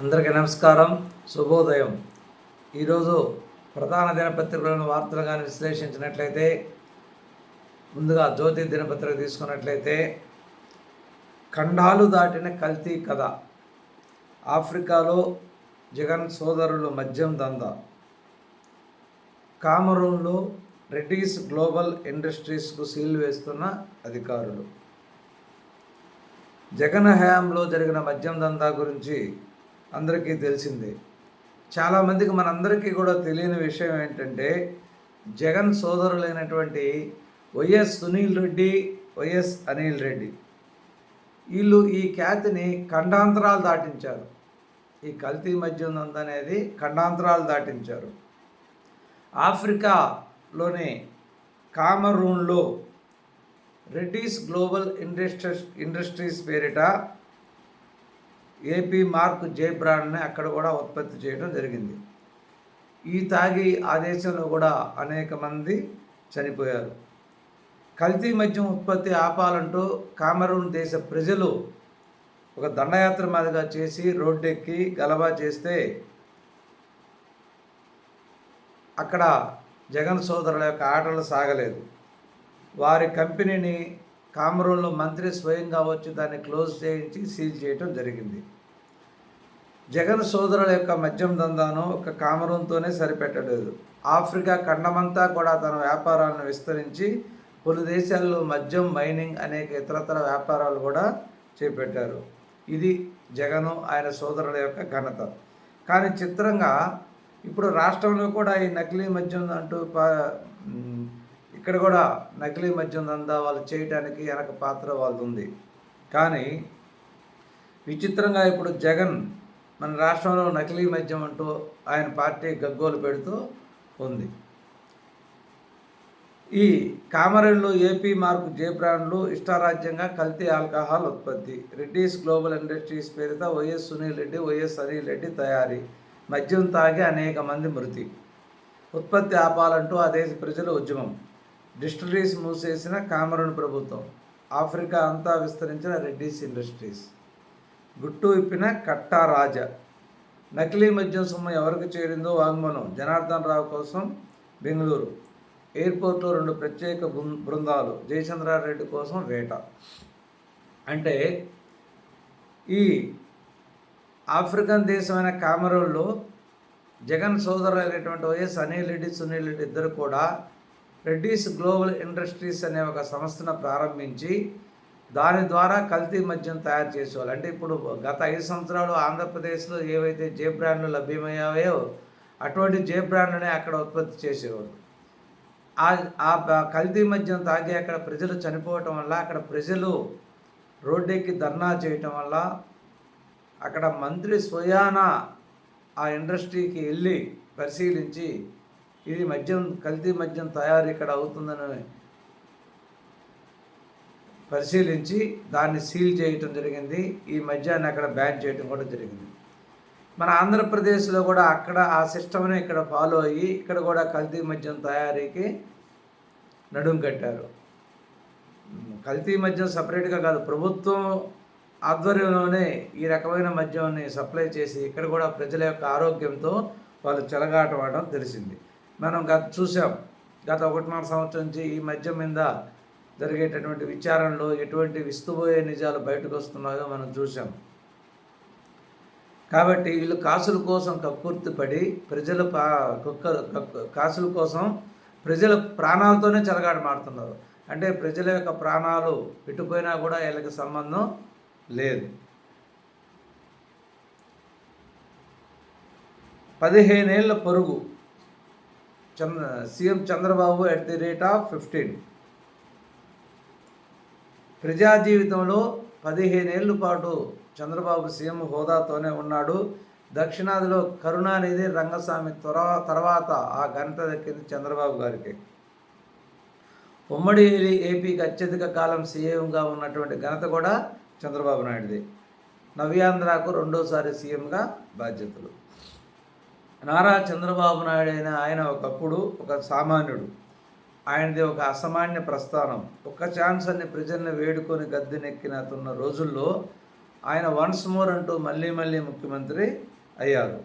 అందరికీ నమస్కారం శుభోదయం. ఈరోజు ప్రధాన దినపత్రికలను వార్తలు కానీ విశ్లేషించినట్లయితే ముందుగా జ్యోతి దినపత్రిక తీసుకున్నట్లయితే ఖండాలు దాటిన కల్తీ కథ. ఆఫ్రికాలో జగన్ సోదరులు మద్యం దంద. కామరూన్లో రెడ్డీస్ గ్లోబల్ ఇండస్ట్రీస్కు సీల్ వేస్తున్న అధికారులు. జగన్ హయాంలో జరిగిన మద్యం దందా గురించి అందరికీ తెలిసిందే. చాలామందికి మనందరికీ కూడా తెలియని విషయం ఏంటంటే జగన్ సోదరులైనటువంటి వైఎస్ సునీల్ రెడ్డి వైఎస్ అనిల్ రెడ్డి. వీళ్ళు ఈ ఖ్యాతిని ఖండాంతరాలు దాటించారు. ఈ కల్తీ మద్యం ఉందనేది అనేది ఖండాంతరాలు దాటించారు. ఆఫ్రికాలోని కామరూన్లో రెడ్డీస్ గ్లోబల్ ఇండస్ట్రీస్ ఇండస్ట్రీస్ పేరిట ఏపీ మార్క్ జే బ్రాండ్ని అక్కడ కూడా ఉత్పత్తి చేయడం జరిగింది. ఈ తాగి ఆ దేశంలో కూడా అనేక మంది చనిపోయారు. కల్తీ మద్యం ఉత్పత్తి ఆపాలంటూ కామరూన్ దేశ ప్రజలు ఒక దండయాత్ర మాదిరిగా చేసి రోడ్డెక్కి గలబా చేస్తే అక్కడ జగన్ సోదరుల యొక్క ఆటలు సాగలేదు. వారి కంపెనీని కామరూన్లో మంత్రి స్వయంగా వచ్చి దాన్ని క్లోజ్ చేయించి సీల్ చేయటం జరిగింది. జగన్ సోదరుల యొక్క మద్యం దందాను ఒక కామరూన్తోనే సరిపెట్టలేదు. ఆఫ్రికా ఖండమంతా కూడా తన వ్యాపారాలను విస్తరించి పలు దేశాల్లో మద్యం మైనింగ్ అనేక ఇతరతర వ్యాపారాలు కూడా చేపట్టారు. ఇది జగను ఆయన సోదరుల యొక్క ఘనత. కానీ చిత్రంగా ఇప్పుడు రాష్ట్రంలో కూడా ఈ నకిలీ మద్యం అంటూ పా- ఇక్కడ కూడా నకిలీ మద్యం దందా వాళ్ళు చేయటానికి వెనక పాత్ర వాళ్ళది. ఉంది కానీ విచిత్రంగా ఇప్పుడు జగన్ మన రాష్ట్రంలో నకిలీ మద్యం అంటూ ఆయన పార్టీ గగ్గోలు పెడుతూ ఉంది. ఈ కామరెన్లో ఏపీ మార్కు జే బ్రాండ్లు ఇష్టారాజ్యంగా కల్తీ ఆల్కహాల్ ఉత్పత్తి రెడ్డీస్ గ్లోబల్ ఇండస్ట్రీస్ పేరిత వైఎస్ సునీల్ రెడ్డి వైఎస్ అనిల్ రెడ్డి తయారీ మద్యం తాగి అనేక మంది మృతి. ఉత్పత్తి ఆపాలంటూ ఆ దేశ ప్రజల ఉద్యమం. డిస్టిలరీస్ మూసేసిన కామరూన్ ప్రభుత్వం. ఆఫ్రికా అంతా విస్తరించిన రెడ్డీస్ ఇండస్ట్రీస్. గుట్టు విప్పిన కట్టా రాజా. నకిలీ మద్యం సొమ్ము ఎవరికి చేరిందో వాంగ్మనం జనార్దన్ రావు కోసం బెంగళూరు. ఎయిర్పోర్ట్లో రెండు ప్రత్యేక బృం- బృందాలు. జయచంద్రారెడ్డి కోసం వేట. అంటే ఈ ఆఫ్రికన్ దేశమైన కామరూన్లో జగన్ సోదరులైనటువంటి వైఎస్ అనిల్ రెడ్డి సునీల్ రెడ్డి ఇద్దరు కూడా రెడ్డీస్ గ్లోబల్ ఇండస్ట్రీస్ అనే ఒక సంస్థను ప్రారంభించి దాని ద్వారా కల్తీ మద్యం తయారు చేసేవాళ్ళు. అంటే ఇప్పుడు గత ఐదు సంవత్సరాలు ఆంధ్రప్రదేశ్లో ఏవైతే జే బ్రాండ్లు లభ్యమయ్యాయో అటువంటి జే బ్రాండ్లనే అక్కడ ఉత్పత్తి చేసేవారు ఆ కల్తీ మద్యం తాగి అక్కడ ప్రజలు చనిపోవటం వల్ల అక్కడ ప్రజలు రోడ్డెక్కి ధర్నా చేయటం వల్ల అక్కడ మంత్రి స్వయాన ఆ ఇండస్ట్రీకి వెళ్ళి పరిశీలించి ఇది మద్యం కల్తీ మద్యం తయారు ఇక్కడ అవుతుందని పరిశీలించి దాన్ని సీల్ చేయటం జరిగింది. ఈ మద్యాన్ని అక్కడ బ్యాన్ చేయటం కూడా జరిగింది. మన ఆంధ్రప్రదేశ్లో కూడా అక్కడ ఆ సిస్టమ్ని ఇక్కడ ఫాలో అయ్యి ఇక్కడ కూడా కల్తీ మద్యం తయారీకి నడుం కట్టారు. కల్తీ మద్యం సపరేట్గా కాదు ప్రభుత్వం ఆధ్వర్యంలోనే ఈ రకమైన మద్యాన్ని సప్లై చేసి ఇక్కడ కూడా ప్రజల యొక్క ఆరోగ్యంతో వాళ్ళు చెలగాటమడం తెలిసింది. మనం గత చూసాం గత ఒకటిన్నర సంవత్సరం నుంచి ఈ మధ్య మీద జరిగేటటువంటి విచారణలో ఎటువంటి విస్తుపోయే నిజాలు బయటకు వస్తున్నాయో మనం చూసాం. కాబట్టి వీళ్ళు కాసుల కోసం కక్కుర్తి పడి ప్రజల పా కుక్క కక్కు- కాసుల కోసం ప్రజల ప్రాణాలతోనే చెలగాట మాడుతున్నారు అంటే ప్రజల యొక్క ప్రాణాలు పెట్టుపోయినా కూడా వీళ్ళకి సంబంధం లేదు. పదిహేనేళ్ళ పొరుగు Chandra CM Chandrababu at the rate of fifteen ప్రజా జీవితంలో పదిహేనేళ్ళ పాటు చంద్రబాబు సీఎం హోదాతోనే ఉన్నాడు. దక్షిణాదిలో కరుణానిధి రంగస్వామి త్వర తర్వాత ఆ ఘనత దక్కింది చంద్రబాబు గారికి. ఉమ్మడి ఏపీకి అత్యధిక కాలం సీఎంగా ఉన్నటువంటి ఘనత కూడా చంద్రబాబు నాయుడుది. నవ్యాంధ్రకు రెండోసారి సీఎంగా బాధ్యతలు. నారా చంద్రబాబు నాయుడు అయిన ఆయన ఒకప్పుడు ఒక సామాన్యుడు. ఆయనది ఒక అసామాన్య ప్రస్థానం. ఒక్క ఛాన్స్ అని ప్రజల్ని వేడుకొని గద్దెనెక్కినతున్న రోజుల్లో ఆయన వన్స్ మోర్ అంటూ మళ్ళీ మళ్ళీ ముఖ్యమంత్రి అయ్యారు.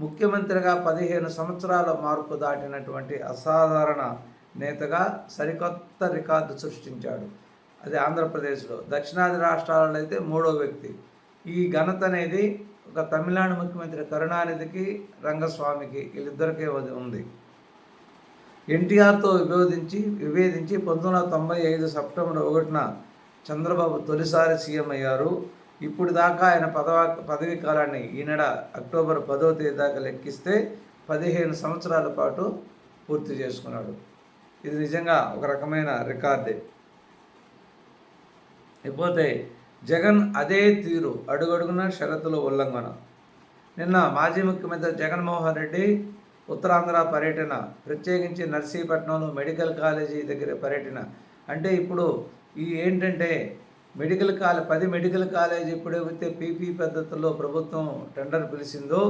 ముఖ్యమంత్రిగా పదిహేను సంవత్సరాల మార్పు దాటినటువంటి అసాధారణ నేతగా సరికొత్త రికార్డు సృష్టించాడు. అది ఆంధ్రప్రదేశ్లో. దక్షిణాది రాష్ట్రాలలో అయితే మూడో వ్యక్తి. ఈ ఘనత అనేది ఒక తమిళనాడు ముఖ్యమంత్రి కరుణానిధికి రంగస్వామికి వీళ్ళిద్దరికే ఉంది. ఎన్టీఆర్తో విభేదించి విభేదించి పంతొమ్మిది వందల తొంభై ఐదు సెప్టెంబర్ ఒకటిన చంద్రబాబు తొలిసారి సీఎం అయ్యారు. ఇప్పుడు దాకా ఆయన పదవా పదవీ కాలాన్ని ఈనడ అక్టోబర్ పదో తేదీ దాకా లెక్కిస్తే పదిహేను సంవత్సరాల పాటు పూర్తి చేసుకున్నాడు. ఇది నిజంగా ఒక రకమైన రికార్డే. ఇకపోతే జగన్ అదే తీరు అడుగడుగున షరతుల ఉల్లంఘన. నిన్న మాజీ ముఖ్యమంత్రి జగన్మోహన్ రెడ్డి ఉత్తరాంధ్ర పర్యటన ప్రత్యేకించి నర్సీపట్నంలో మెడికల్ కాలేజీ దగ్గర పర్యటన. అంటే ఇప్పుడు ఈ ఏంటంటే మెడికల్ కాలేజ్ పది మెడికల్ కాలేజ్ ఎప్పుడైతే పీపీ పద్ధతిలో ప్రభుత్వం టెండర్ పిలిచిందో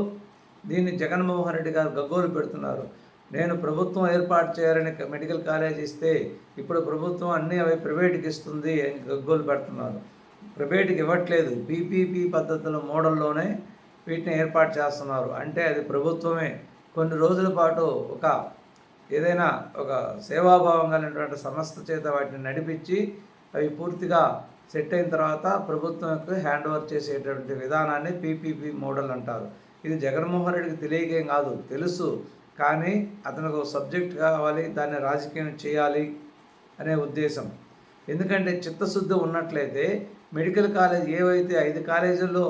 దీన్ని జగన్మోహన్ రెడ్డి గారు గగ్గోలు పెడుతున్నారు. నేను ప్రభుత్వం ఏర్పాటు చేయాలని మెడికల్ కాలేజ్ ఇస్తే ఇప్పుడు ప్రభుత్వం అన్నీ అవి ప్రైవేట్కి ఇస్తుంది అని గగ్గోలు పెడుతున్నారు. ప్రైవేట్కి ఇవ్వట్లేదు. పీపీపీ పద్ధతుల మోడల్లోనే వీటిని ఏర్పాటు చేస్తున్నారు. అంటే అది ప్రభుత్వమే. కొన్ని రోజుల పాటు ఒక ఏదైనా ఒక సేవాభావం కలిగినటువంటి సంస్థ చేత వాటిని నడిపించి అవి పూర్తిగా సెట్ అయిన తర్వాత ప్రభుత్వంకు హ్యాండ్ ఓవర్ చేసేటువంటి విధానాన్ని పీపీపీ మోడల్ అంటారు. ఇది జగన్మోహన్ రెడ్డికి తెలియకేం కాదు. తెలుసు. కానీ అతనికి సబ్జెక్ట్ కావాలి. దాన్ని రాజకీయం చేయాలి అనే ఉద్దేశం. ఎందుకంటే చిత్తశుద్ధి ఉన్నట్లయితే మెడికల్ కాలేజ్ ఏవైతే ఐదు కాలేజీల్లో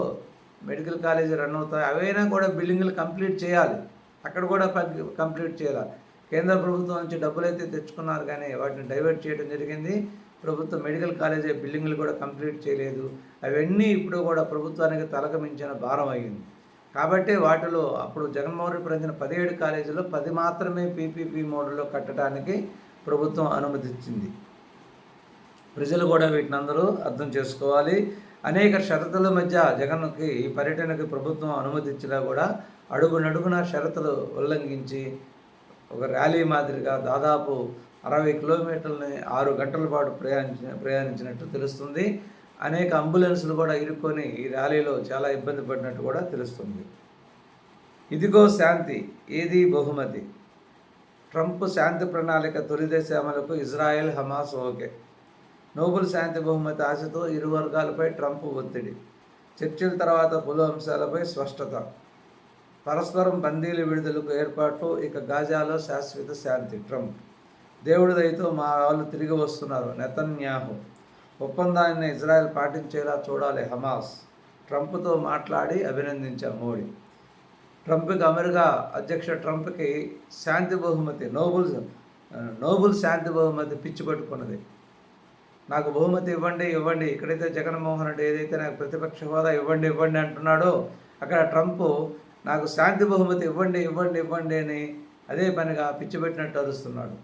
మెడికల్ కాలేజీ రన్ అవుతాయి అవైనా కూడా బిల్డింగ్లు కంప్లీట్ చేయాలి. అక్కడ కూడా కంప్లీట్ చేయాలి. కేంద్ర ప్రభుత్వం నుంచి డబ్బులు అయితే తెచ్చుకున్నారు కానీ వాటిని డైవర్ట్ చేయడం జరిగింది. ప్రభుత్వం మెడికల్ కాలేజీ బిల్డింగ్లు కూడా కంప్లీట్ చేయలేదు. అవన్నీ ఇప్పుడు కూడా ప్రభుత్వానికి తలకమించిన భారం అయ్యింది. కాబట్టి వాటిలో అప్పుడు జగన్మోహన్ రెడ్డి ప్రజల పదిహేడు కాలేజీలో పది మాత్రమే పీపీపీ మోడల్లో కట్టడానికి ప్రభుత్వం అనుమతించింది ప్రజలు కూడా వీటిని అందరూ అర్థం చేసుకోవాలి. అనేక షరతుల మధ్య జగన్కి ఈ పర్యటనకి ప్రభుత్వం అనుమతించినా కూడా అడుగునడుగున షరతులు ఉల్లంఘించి ఒక ర్యాలీ మాదిరిగా దాదాపు అరవై కిలోమీటర్లని ఆరు గంటల పాటు ప్రయాణించిన ప్రయాణించినట్టు తెలుస్తుంది. అనేక అంబులెన్సులు కూడా ఇరుక్కొని ఈ ర్యాలీలో చాలా ఇబ్బంది పడినట్టు కూడా తెలుస్తుంది. ఇదిగో శాంతి ఏది బహుమతి? ట్రంప్ శాంతి ప్రణాళిక తొలిదశ అమలుకు ఇజ్రాయెల్ హమాస్ ఓకే. నోబెల్ శాంతి బహుమతి ఆశతో ఇరు వర్గాలపై ట్రంప్ ఒత్తిడి. చర్చల తర్వాత పలు అంశాలపై స్పష్టత. పరస్పరం బందీల విడుదలకు ఏర్పాటు ఇక గాజాలో శాశ్వత శాంతి ట్రంప్. దేవుడి దయతో మా వాళ్ళు తిరిగి వస్తున్నారు నెతన్యాహు. ఒప్పందాన్ని ఇజ్రాయెల్ పాటించేలా చూడాలి హమాస్. ట్రంప్తో మాట్లాడి అభినందించాం మోడీ. ట్రంప్కి అమెరికా అధ్యక్ష ట్రంప్కి శాంతి బహుమతి నోబుల్ నోబుల్ శాంతి బహుమతి పిచ్చి పట్టుకున్నది. నాకు బహుమతి ఇవ్వండి ఇవ్వండి. ఇక్కడైతే జగన్మోహన్ రెడ్డి ఏదైతే నాకు ప్రతిపక్ష హోదా ఇవ్వండి ఇవ్వండి అంటున్నాడో అక్కడ ట్రంప్ నాకు శాంతి బహుమతి ఇవ్వండి ఇవ్వండి ఇవ్వండి అని అదే పనిగా పిచ్చిపెట్టినట్టు అరుస్తున్నాడు.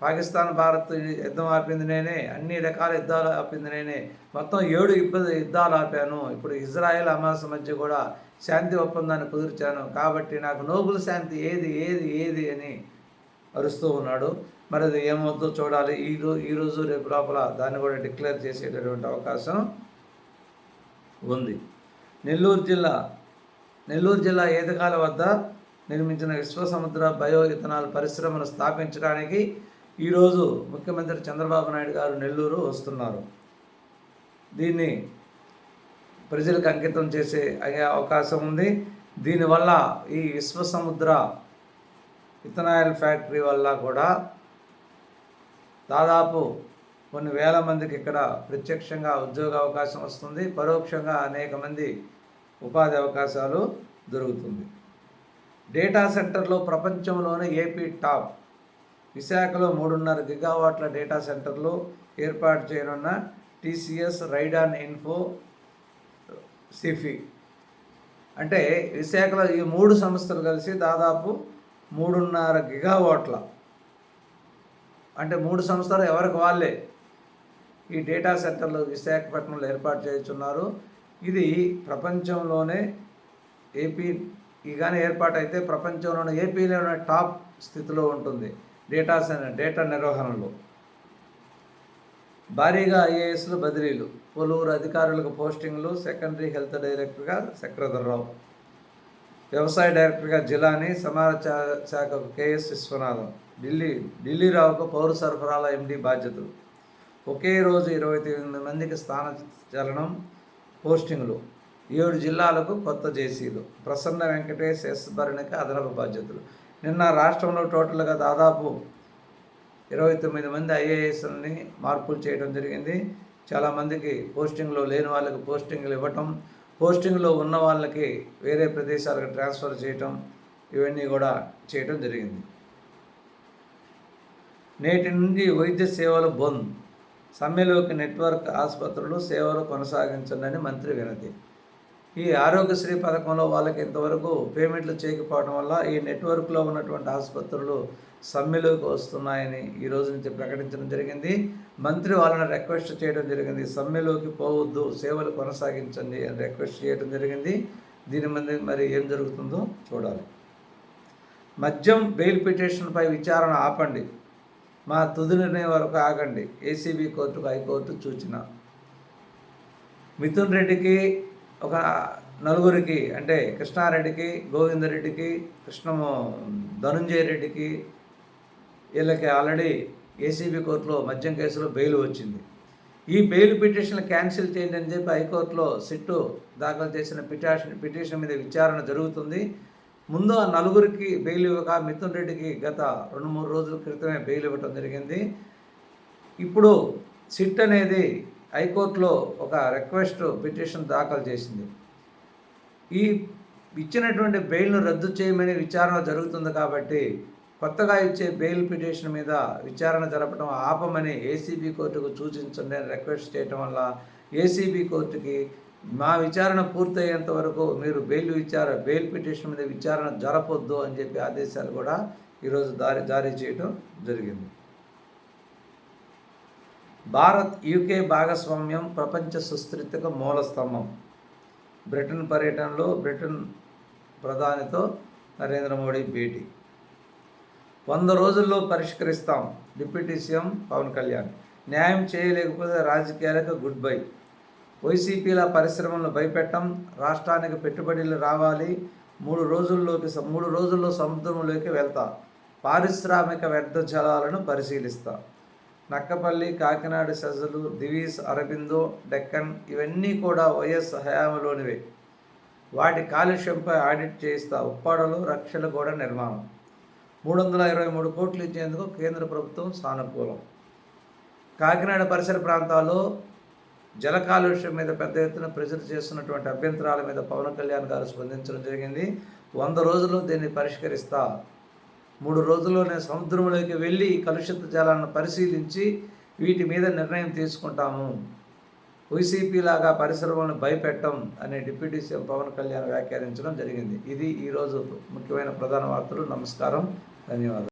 పాకిస్తాన్ భారత్ యుద్ధం ఆపింది నేనే అన్ని రకాల యుద్ధాలు ఆపింది నేనే. మొత్తం ఏడు ఇబ్బంది యుద్ధాలు ఆపాను. ఇప్పుడు ఇజ్రాయెల్ అమాస మధ్య కూడా శాంతి ఒప్పందాన్ని కుదిర్చాను. కాబట్టి నాకు నోబుల్ శాంతి ఏది ఏది ఏది అని అరుస్తూ ఉన్నాడు. మరి అది ఏమవుతుందో చూడాలి. ఈ ఈరోజు రేపు లోపల దాన్ని కూడా డిక్లేర్ చేసేటటువంటి అవకాశం ఉంది. నెల్లూరు జిల్లా నెల్లూరు జిల్లా ఏదకాల వద్ద నిర్మించిన విశ్వసముద్ర బయో ఇథనాల్ పరిశ్రమను స్థాపించడానికి ఈరోజు ముఖ్యమంత్రి చంద్రబాబు నాయుడు గారు నెల్లూరు వస్తున్నారు. దీన్ని ప్రజలకు అంకితం చేసే అయ్యే అవకాశం ఉంది. దీనివల్ల ఈ విశ్వసముద్ర ఇథనాయిల్ ఫ్యాక్టరీ వల్ల కూడా దాదాపు కొన్ని వేల మందికి ఇక్కడ ప్రత్యక్షంగా ఉద్యోగ అవకాశం వస్తుంది. పరోక్షంగా అనేక మంది ఉపాధి అవకాశాలు దొరుకుతుంది. డేటా సెంటర్లో ప్రపంచంలోనే ఏపీ టాప్. విశాఖలో మూడున్నర గిగావాట్ల డేటా సెంటర్లు ఏర్పాటు చేయనున్న టీసీఎస్ రైడాన్ ఇన్ఫో సిఫీ. అంటే విశాఖలో ఈ మూడు సంస్థలు కలిసి దాదాపు మూడున్నర గిగావాట్ల అంటే మూడు సంస్థలు ఎవరికి వాళ్ళే. ఈ డేటా సెంటర్లు విశాఖపట్నంలో ఏర్పాటు చేస్తున్నారు ఇది ప్రపంచంలోనే ఏపీ ఈ కానీ ఏర్పాటైతే ప్రపంచంలోనే ఏపీలోనే టాప్ స్థితిలో ఉంటుంది. డేటా డేటా నిర్వహణలో. భారీగా ఐఏఎస్లు బదిలీలు. పలువురు అధికారులకు పోస్టింగ్లు సెకండరీ హెల్త్ డైరెక్టర్గా చక్రధర్రావు వ్యవసాయ డైరెక్టర్గా జిలాని సమాచార శాఖకు కేఎస్ విశ్వనాథం. ఢిల్లీ ఢిల్లీ రావుకు పౌర సరఫరాల ఎండి బాధ్యతలు. ఒకే రోజు ఇరవై తొమ్మిది మందికి స్థాన చలనం పోస్టింగ్లు. ఏడు జిల్లాలకు కొత్త జేసీలు. ప్రసన్న వెంకటేష్ ఎస్. భరణికి అదనపు బాధ్యతలు. నిన్న రాష్ట్రంలో టోటల్గా దాదాపు ఇరవై తొమ్మిది మంది ఐఏఎస్ని మార్పులు చేయడం జరిగింది. చాలామందికి పోస్టింగ్లు లేని వాళ్ళకి పోస్టింగ్లు ఇవ్వటం పోస్టింగ్లో ఉన్న వాళ్ళకి వేరే ప్రదేశాలకు ట్రాన్స్ఫర్ చేయటం ఇవన్నీ కూడా చేయటం జరిగింది. నేటి నుండి వైద్య సేవలు బంద్. సమ్మెలోకి నెట్వర్క్ ఆసుపత్రులు సేవలు కొనసాగించండి మంత్రి వినతి. ఈ ఆరోగ్యశ్రీ పథకంలో వాళ్ళకి ఇంతవరకు పేమెంట్లు చేయకపోవడం వల్ల ఈ నెట్వర్క్లో ఉన్నటువంటి ఆసుపత్రులు సమ్మెలోకి వస్తున్నాయని ఈ రోజు నుంచి ప్రకటించడం జరిగింది. మంత్రి వాళ్ళని రిక్వెస్ట్ చేయడం జరిగింది. సమ్మెలోకి పోవద్దు సేవలు కొనసాగించండి అని రిక్వెస్ట్ చేయడం జరిగింది. దీని మీద మరి ఏం జరుగుతుందో చూడాలి. మద్యం బెయిల్ పిటిషన్పై విచారణ ఆపండి. మా తుది నిర్ణయం వరకు ఆగండి. ఏసీబీ కోర్టుకు హైకోర్టు సూచన. మిథున్ రెడ్డికి ఒక నలుగురికి అంటే కృష్ణారెడ్డికి గోవిందరెడ్డికి కృష్ణము ధనుంజయ రెడ్డికి వీళ్ళకి ఆల్రెడీ ఏసీబీ కోర్టులో మద్యం కేసులో బెయిల్ వచ్చింది. ఈ బెయిల్ పిటిషన్ క్యాన్సిల్ చేయండి అని చెప్పి హైకోర్టులో సిట్టు దాఖలు చేసిన పిటిషన్ పిటిషన్ మీద విచారణ జరుగుతుంది. ముందు ఆ నలుగురికి బెయిల్ ఇవ్వక మిథున్ రెడ్డికి గత రెండు మూడు రోజుల క్రితమే బెయిల్ ఇవ్వటం జరిగింది. ఇప్పుడు సిట్ అనేది హైకోర్టులో ఒక రిక్వెస్ట్ పిటిషన్ దాఖలు చేసింది. ఈ ఇచ్చినటువంటి బెయిల్ను రద్దు చేయమని విచారణ జరుగుతుంది కాబట్టి కొత్తగా ఇచ్చే బెయిల్ పిటిషన్ మీద విచారణ జరపడం ఆపమని ఏసీబీ కోర్టుకు సూచించండి అని రిక్వెస్ట్ చేయటం వల్ల ఏసీబీ కోర్టుకి మా విచారణ పూర్తయ్యేంత వరకు మీరు బెయిల్ విచార బెయిల్ పిటిషన్ మీద విచారణ జరపొద్దు అని చెప్పి ఆదేశాలు కూడా ఈరోజు దారి జారీ చేయడం జరిగింది. భారత్ యూకే భాగస్వామ్యం ప్రపంచ సుస్థిరతకు మూల స్తంభం. బ్రిటన్ పర్యటనలో బ్రిటన్ ప్రధానితో నరేంద్ర మోడీ భేటీ. వంద రోజుల్లో పరిష్కరిస్తాం డిప్యూటీ సీఎం పవన్ కళ్యాణ్. న్యాయం చేయలేకపోతే రాజకీయాలకు గుడ్ బై. వైసీపీల పరిశ్రమలను భయపెట్టం రాష్ట్రానికి పెట్టుబడులు రావాలి. మూడు రోజుల్లోకి మూడు రోజుల్లో సముద్రంలోకి వెళ్తా. పారిశ్రామిక వ్యర్థ జలాలను పరిశీలిస్తా. నక్కపల్లి కాకినాడ సజలు దివీస్ అరబిందో డెక్కన్ ఇవన్నీ కూడా వైఎస్ హయాంలోనివే. వాటి కాలుష్యంపై ఆడిట్ చేయిస్తా ఉప్పాడలు రక్షల కూడా నిర్మాణం. మూడు వందల ఇరవై మూడు కోట్లు ఇచ్చేందుకు కేంద్ర ప్రభుత్వం సానుకూలం. కాకినాడ పరిసర ప్రాంతాల్లో జల కాలుష్యం మీద పెద్ద ఎత్తున ప్రజలు చేస్తున్నటువంటి అభ్యంతరాల మీద పవన్ కళ్యాణ్ గారు స్పందించడం జరిగింది. వంద రోజుల్లో దీన్ని పరిష్కరిస్తా మూడు రోజుల్లోనే సముద్రంలోకి వెళ్ళి కలుషిత జలాలను పరిశీలించి వీటి మీద నిర్ణయం తీసుకుంటాము. వైసీపీ లాగా పరిశ్రమలను భయపెట్టం అనే డిప్యూటీ సీఎం పవన్ కళ్యాణ్ వ్యాఖ్యానించడం జరిగింది. ఇది ఈరోజు ముఖ్యమైన ప్రధాన వార్తలు. నమస్కారం. ధన్యవాదాలు.